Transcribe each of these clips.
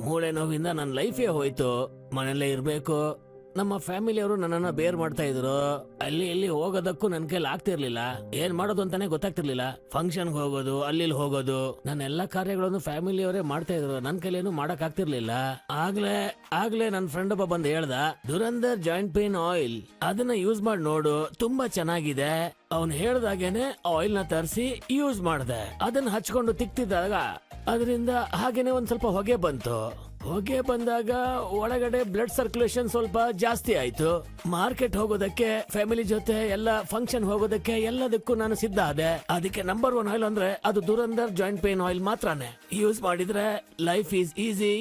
ಮೂಳೆ ನೋವಿಂದ ನನ್ನ ಲೈಫೇ ಹೋಯ್ತು. ಮನೆಯಲ್ಲೇ ಇರ್ಬೇಕು. ನಮ್ಮ ಫ್ಯಾಮಿಲಿಯವರು ನನ್ನನ್ನ ಬೇರ್ ಮಾಡ್ತಾ ಇದ್ರು. ಅಲ್ಲಿ ಇಲ್ಲಿ ಹೋಗೋದಕ್ಕೂ ನನ್ ಕೈಲಿ ಆಗ್ತಿರ್ಲಿಲ್ಲ. ಏನ್ ಮಾಡೋದು ಅಂತಾನೆ ಗೊತ್ತಾಗ್ತಿರ್ಲಿಲ್ಲ. ಫಂಕ್ಷನ್ಗೆ ಹೋಗೋದು ಅಲ್ಲಿ ಹೋಗೋದು. ನನ್ನ ಎಲ್ಲಾ ಕಾರ್ಯಗಳನ್ನು ಫ್ಯಾಮಿಲಿಯವರೇ ಮಾಡ್ತಾ ಇದ್ರು. ನನ್ ಕೈಲೇನು ಮಾಡಕ್ ಆಗ್ತಿರ್ಲಿಲ್ಲ. ಆಗ್ಲೇ ಆಗ್ಲೇ ನನ್ನ ಫ್ರೆಂಡ್ ಒಬ್ಬ ಬಂದು ಹೇಳ್ದ, ದುರಂದರ್ ಜಾಯಿಂಟ್ ಪೇನ್ ಆಯಿಲ್. ಅದನ್ನ ಯೂಸ್ ಮಾಡಿ ನೋಡು. ತುಂಬಾ ಚೆನ್ನಾಗಿದೆ. ಅವ್ನು ಹೇಳ್ದಾಗೇನೆ ಆಯಿಲ್ನ ತರಿಸಿ ಯೂಸ್ ಮಾಡ್ದೆ. ಅದನ್ನ ಹಚ್ಕೊಂಡು ತಿಕ್ತಿದ್ದಾಗ, ಅದರಿಂದ ಹಾಗೇನೆ ಒಂದ್ ಸ್ವಲ್ಪ ಹೊಗೆ ಬಂತು. ಹೊಗೆ ಬಂದಾಗ ಒಳಗಡೆ ಬ್ಲಡ್ ಸರ್ಕ್ಯುಲೇಷನ್ ಸ್ವಲ್ಪ ಜಾಸ್ತಿ ಆಯ್ತು. ಮಾರ್ಕೆಟ್ ಹೋಗೋದಕ್ಕೆ ಫ್ಯಾಮಿಲಿ ಜೊತೆ ಎಲ್ಲ ಫಂಕ್ಷನ್ ಹೋಗೋದಕ್ಕೆ ಎಲ್ಲದಕ್ಕೂ ನಾನು ಸಿದ್ಧ ಆದೆ. ಅದಕ್ಕೆ ನಂಬರ್ ಒನ್ ಆಯಿಲ್ ಅಂದ್ರೆ ಅದು ದುರಂದರ್ ಜಾಯಿಂಟ್ ಪೇನ್ ಆಯಿಲ್ ಮಾತ್ರನೇ. ಯೂಸ್ ಮಾಡಿದ್ರೆ ಲೈಫ್ ಈಸ್ ಈಸಿ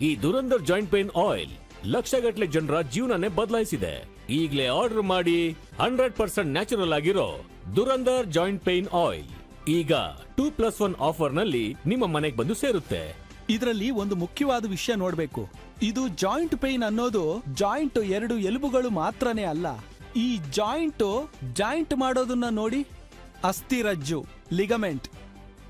ಈ ದುರಂದರ್ ಜಾಯಿಂಟ್ ಪೇನ್ ಆಯಿಲ್ ಲಕ್ಷಗಟ್ಟಲೆ ಜನರ ಜೀವನನೇ ಬದಲಾಯಿಸಿದೆ. ಈಗಲೇ ಆರ್ಡರ್ ಮಾಡಿ ಹಂಡ್ರೆಡ್ ಪರ್ಸೆಂಟ್ ನ್ಯಾಚುರಲ್ ಆಗಿರೋ ದುರಂದರ್ ಜಾಯಿಂಟ್ ಪೇನ್ ಆಯಿಲ್ ಈಗ ಟೂ ಪ್ಲಸ್ ಒನ್ ಆಫರ್ನಲ್ಲಿ ನಿಮ್ಮ ಮನೆಗೆ ಬಂದು ಸೇರುತ್ತೆ. ಇದರಲ್ಲಿ ಒಂದು ಮುಖ್ಯವಾದ ವಿಷಯ ನೋಡಬೇಕು. ಇದು ಜಾಯಿಂಟ್ ಪೇನ್ ಅನ್ನೋದು ಜಾಯಿಂಟ್ ಎರಡು ಎಲುಬುಗಳು ಮಾತ್ರನೇ ಅಲ್ಲ. ಈ ಜಾಯಿಂಟ್ ಜಾಯಿಂಟ್ ಮಾಡೋದನ್ನ ನೋಡಿ ಅಸ್ಥಿರಜ್ಜು ಲಿಗಮೆಂಟ್.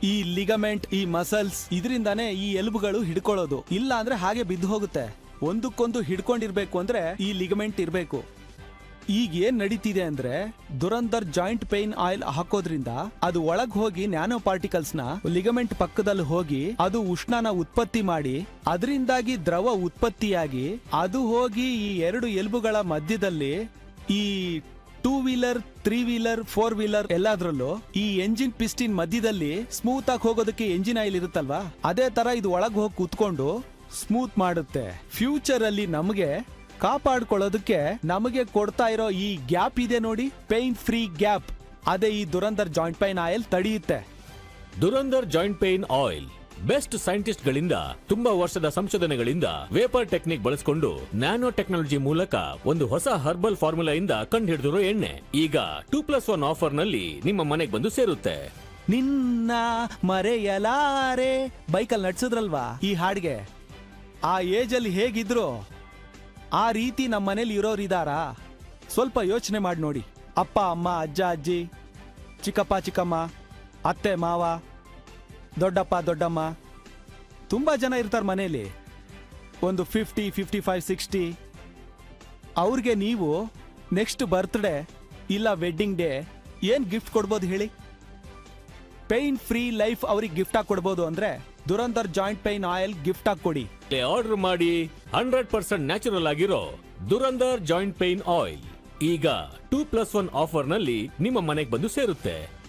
ಈ ಲಿಗಮೆಂಟ್, ಈ ಮಸಲ್ಸ್ ಇದರಿಂದಾನೇ ಈ ಎಲುಬುಗಳು ಹಿಡ್ಕೊಳ್ಳೋದು. ಇಲ್ಲ ಅಂದ್ರೆ ಹಾಗೆ ಬಿದ್ದು ಹೋಗುತ್ತೆ. ಒಂದಕ್ಕೊಂದು ಹಿಡ್ಕೊಂಡಿರ್ಬೇಕು ಅಂದ್ರೆ ಈ ಲಿಗಮೆಂಟ್ ಇರ್ಬೇಕು. ಈಗ ಏನ್ ನಡೀತಿದೆ ಅಂದ್ರೆ ದುರಂದರ್ ಜಾಯಿಂಟ್ ಪೇನ್ ಆಯಿಲ್ ಹಾಕೋದ್ರಿಂದ ಅದು ಒಳಗ್ ಹೋಗಿ ನ್ಯಾನೋ ಪಾರ್ಟಿಕಲ್ಸ್ನ ಲಿಗಮೆಂಟ್ ಪಕ್ಕದಲ್ಲಿ ಹೋಗಿ ಅದು ಉಷ್ಣನ ಉತ್ಪತ್ತಿ ಮಾಡಿ, ಅದರಿಂದಾಗಿ ದ್ರವ ಉತ್ಪತ್ತಿಯಾಗಿ ಅದು ಹೋಗಿ ಈ ಎರಡು ಎಲುಬುಗಳ ಮಧ್ಯದಲ್ಲಿ ಈ two wheeler three wheeler four wheeler ಎಲ್ಲಾದ್ರಲ್ಲೂ ಈ ಎಂಜಿನ್ ಪಿಸ್ಟಿನ್ ಮಧ್ಯದಲ್ಲಿ ಸ್ಮೂತ್ ಆಗಿ ಹೋಗೋದಕ್ಕೆ ಎಂಜಿನ್ ಆಯಿಲ್ ಇರುತ್ತಲ್ವಾ? ಅದೇ ತರ ಇದು ಒಳಗ್ ಹೋಗಿ ಕೂತ್ಕೊಂಡು ಸ್ಮೂತ್ ಮಾಡುತ್ತೆ. ಫ್ಯೂಚರ್ ಅಲ್ಲಿ ನಮಗೆ ಕಾಪಾಡ್ಕೊಳ್ಳೋದಕ್ಕೆ ನಮಗೆ ಕೊಡ್ತಾ ಇರೋ ಈ ಗ್ಯಾಪ್ ಇದೆ ನೋಡಿ. Pain free gap. ಅದೇ ಈ ದುರಂದರ್ joint pain oil ತಡೆಯುತ್ತೆ. Durandhar joint pain oil. Best scientist ಗಳಿಂದ ತುಂಬಾ ವರ್ಷದ ಸಂಶೋಧನೆಗಳಿಂದ ವೇಪರ್ ಟೆಕ್ನಿಕ್ ಬಳಸಿಕೊಂಡು ನ್ಯಾನೋ ಟೆಕ್ನಾಲಜಿ ಮೂಲಕ ಒಂದು ಹೊಸ ಹರ್ಬಲ್ ಫಾರ್ಮುಲಾ ಇಂದ ಕಂಡುಹಿಡಿದಿರೋ ಎಣ್ಣೆ. ಈಗ ಟೂ ಪ್ಲಸ್ ಒನ್ ಆಫರ್ನಲ್ಲಿ ನಿಮ್ಮ ಮನೆಗೆ ಬಂದು ಸೇರುತ್ತೆ. ನಿನ್ನ ಮರೆಯಲಾರೆ. ಬೈಕಲ್ಲಿ ನಡ್ಸಿದ್ರಲ್ವಾ ಈ ಹಾಡ್ಗೆ? ಆ ಏಜ್ ಅಲ್ಲಿ ಹೇಗಿದ್ರು? ಆ ರೀತಿ ನಮ್ಮ ಮನೇಲಿ ಇರೋರು ಇದಾರಾ? ಸ್ವಲ್ಪ ಯೋಚನೆ ಮಾಡಿ ನೋಡಿ. ಅಪ್ಪ, ಅಮ್ಮ, ಅಜ್ಜ, ಅಜ್ಜಿ, ಚಿಕ್ಕಪ್ಪ, ಚಿಕ್ಕಮ್ಮ, ಅತ್ತೆ, ಮಾವ, ದೊಡ್ಡಪ್ಪ, ದೊಡ್ಡಮ್ಮ, ತುಂಬ ಜನ ಇರ್ತಾರೆ ಮನೇಲಿ. ಒಂದು ಫಿಫ್ಟಿ ಫಿಫ್ಟಿ ಫೈವ್ ಸಿಕ್ಸ್ಟಿ ಅವ್ರಿಗೆ ನೀವು ನೆಕ್ಸ್ಟ್ ಬರ್ತ್ಡೇ ಇಲ್ಲ ವೆಡ್ಡಿಂಗ್ ಡೇ ಏನು ಗಿಫ್ಟ್ ಕೊಡ್ಬೋದು ಹೇಳಿ? ಪೇಯ್ನ್ ಫ್ರೀ ಲೈಫ್ ಅವ್ರಿಗೆ ಗಿಫ್ಟಾಗಿ ಕೊಡ್ಬೋದು ಅಂದ್ರೆ Durandhar joint pain oil gift ಆಗಿ ಕೊಡಿ ಆರ್ಡರ್ ಮಾಡಿ ಹಂಡ್ರೆಡ್ ಪರ್ಸೆಂಟ್ ನ್ಯಾಚುರಲ್ ಆಗಿರೋ ದುರಂಧರ್ ಜಾಯಿಂಟ್ ಪೈನ್ ಆಯಿಲ್. ಈಗ ಟೂ ಪ್ಲಸ್ ಒನ್ ಆಫರ್ನಲ್ಲಿ ನಿಮ್ಮ ಮನೆಗೆ ಬಂದು ಸೇರುತ್ತೆ.